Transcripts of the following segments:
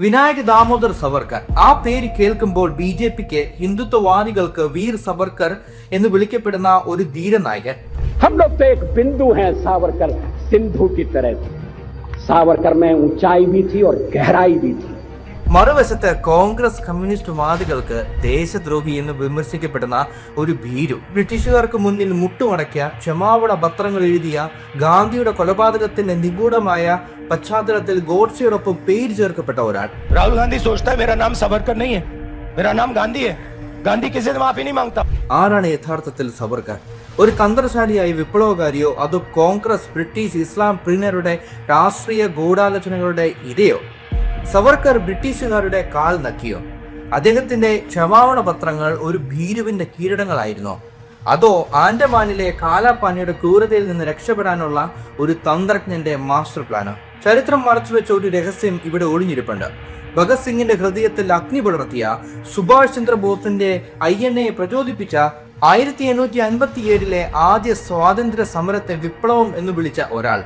വിനായക് ദാമോദർ സവർക്കർ ആ പേര് കേൾക്കുമ്പോൾ ബി ജെ പിക്ക് ഹിന്ദുത്വവാദികൾക്ക് വീർ സവർക്കർ എന്ന് വിളിക്കപ്പെടുന്ന ഒരു ധീരനായകൻ हम लोग तो एक बिंदु हैं सावरकर सिंधु की तरह थे सावरकर में ऊंचाई भी थी और गहराई भी थी മറുവശത്ത് കോൺഗ്രസ് കമ്മ്യൂണിസ്റ്റ് വാദികൾക്ക് ദേശദ്രോഹി എന്ന് വിമർശിക്കപ്പെടുന്ന ഒരു ഭീരു ബ്രിട്ടീഷുകാർക്ക് മുന്നിൽ മുട്ടുമടക്കിയ ക്ഷമാപണ പത്രങ്ങൾ എഴുതിയ ഗാന്ധിയുടെ കൊലപാതകത്തിന്റെ നിഗൂഢമായ പശ്ചാത്തലത്തിൽ ഗോഡ്സെയോടൊപ്പം പേര് ചേർക്കപ്പെട്ട ഒരാൾ. രാഹുൽ ഗാന്ധി സവർക്കർ ആരാണ് യഥാർത്ഥത്തിൽ സവർക്കർ ഒരു തന്ത്രശാലിയായി വിപ്ലവകാരിയോ അതോ കോൺഗ്രസ് ബ്രിട്ടീഷ് ഇസ്ലാം പ്രീണരുടെ രാഷ്ട്രീയ ഗൂഢാലോചനകളുടെ ഇരയോ? സവർക്കർ ബ്രിട്ടീഷുകാരുടെ കാൽ നക്കിയോ? അദ്ദേഹത്തിന്റെ ക്ഷമാവണ പത്രങ്ങൾ ഒരു ഭീരുവിന്റെ കീഴടങ്ങളായിരുന്നോ? അതോ ആൻഡമാനിലെ കാലാപാനിയുടെ ക്രൂരതയിൽ നിന്ന് രക്ഷപ്പെടാനുള്ള ഒരു തന്ത്രജ്ഞന്റെ മാസ്റ്റർ പ്ലാനോ? ചരിത്രം മറച്ചു വെച്ച ഒരു രഹസ്യം ഇവിടെ ഒളിഞ്ഞിരിപ്പുണ്ട്. ഭഗത് സിംഗിന്റെ ഹൃദയത്തിൽ അഗ്നി പുലർത്തിയ സുഭാഷ് ചന്ദ്രബോസിന്റെ ഐ എൻ എ പ്രചോദിപ്പിച്ച ആയിരത്തി എണ്ണൂറ്റി അൻപത്തി ഏഴിലെ ആദ്യ സ്വാതന്ത്ര്യ സമരത്തെ വിപ്ലവം എന്ന് വിളിച്ച ഒരാൾ.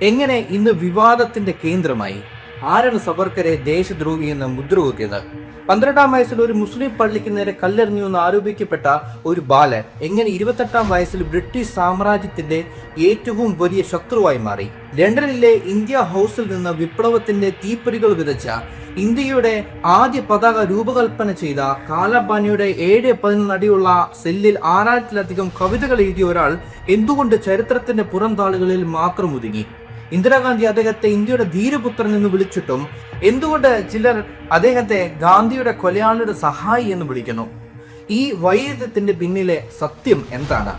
എങ്ങനെ ഇന്ന് വിവാദത്തിന്റെ കേന്ദ്രമായി? ആരാണ് സബർക്കരെ ദേശദ്രോഹി എന്ന് മുദ്രകുത്തിയത് പന്ത്രണ്ടാം വയസ്സിൽ ഒരു മുസ്ലിം പള്ളിക്ക് നേരെ കല്ലെറിഞ്ഞു എന്ന് ആരോപിക്കപ്പെട്ട ഒരു ബാലൻ എങ്ങനെ ഇരുപത്തെട്ടാം വയസ്സിൽ ബ്രിട്ടീഷ് സാമ്രാജ്യത്തിന്റെ ഏറ്റവും വലിയ ശത്രുവായി മാറി? ലണ്ടനിലെ ഇന്ത്യ ഹൗസിൽ നിന്ന് വിപ്ലവത്തിന്റെ തീപ്പൊരികൾ വിതച്ച ഇന്ത്യയുടെ ആദ്യ പതാക രൂപകൽപ്പന ചെയ്ത കാലബാനിയുടെ ഏഴ് പതിനൊന്ന് അടിയുള്ള സെല്ലിൽ ആറായിരത്തിലധികം കവിതകൾ എഴുതിയ ഒരാൾ എന്തുകൊണ്ട് ചരിത്രത്തിന്റെ പുറംതാളുകളിൽ മാത്രം ഒതുങ്ങി ഇന്ദിരാഗാന്ധി അദ്ദേഹത്തെ ഇന്ത്യയുടെ ധീരപുത്രൻ എന്ന് വിളിച്ചിട്ടും എന്തുകൊണ്ട് ചിലർ അദ്ദേഹത്തെ ഗാന്ധിയുടെ കൊലയാളിയുടെ സഹായി എന്ന് വിളിക്കുന്നു? ഈ വൈരുദ്ധ്യത്തിന്റെ പിന്നിലെ സത്യം എന്താണ്?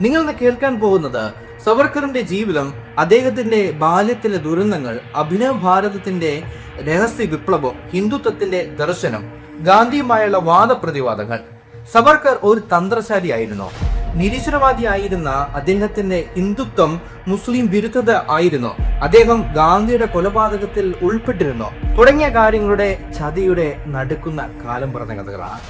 നിങ്ങൾ കേൾക്കാൻ പോകുന്നത് സവർക്കറിന്റെ ജീവിതം അദ്ദേഹത്തിന്റെ ബാല്യത്തിലെ ദുരന്തങ്ങൾ അഭിനവ ഭാരതത്തിന്റെ രഹസ്യ വിപ്ലവം ഹിന്ദുത്വത്തിന്റെ ദർശനം ഗാന്ധിയുമായുള്ള വാദപ്രതിവാദങ്ങൾ. സവർക്കർ ഒരു തന്ത്രശാലിയായിരുന്നോ? നിരീശ്വരവാദിയായിരുന്ന അദ്ദേഹത്തിന്റെ ഹിന്ദുത്വം മുസ്ലിം വിരുദ്ധത ആയിരുന്നു. അദ്ദേഹം ഗാന്ധിയുടെ കൊലപാതകത്തിൽ ഉൾപ്പെട്ടിരുന്നു. തുടങ്ങിയ കാര്യങ്ങളുടെ ചതിയുടെ നടുക്കുന്ന കാലം പറഞ്ഞ കഥകളാണ്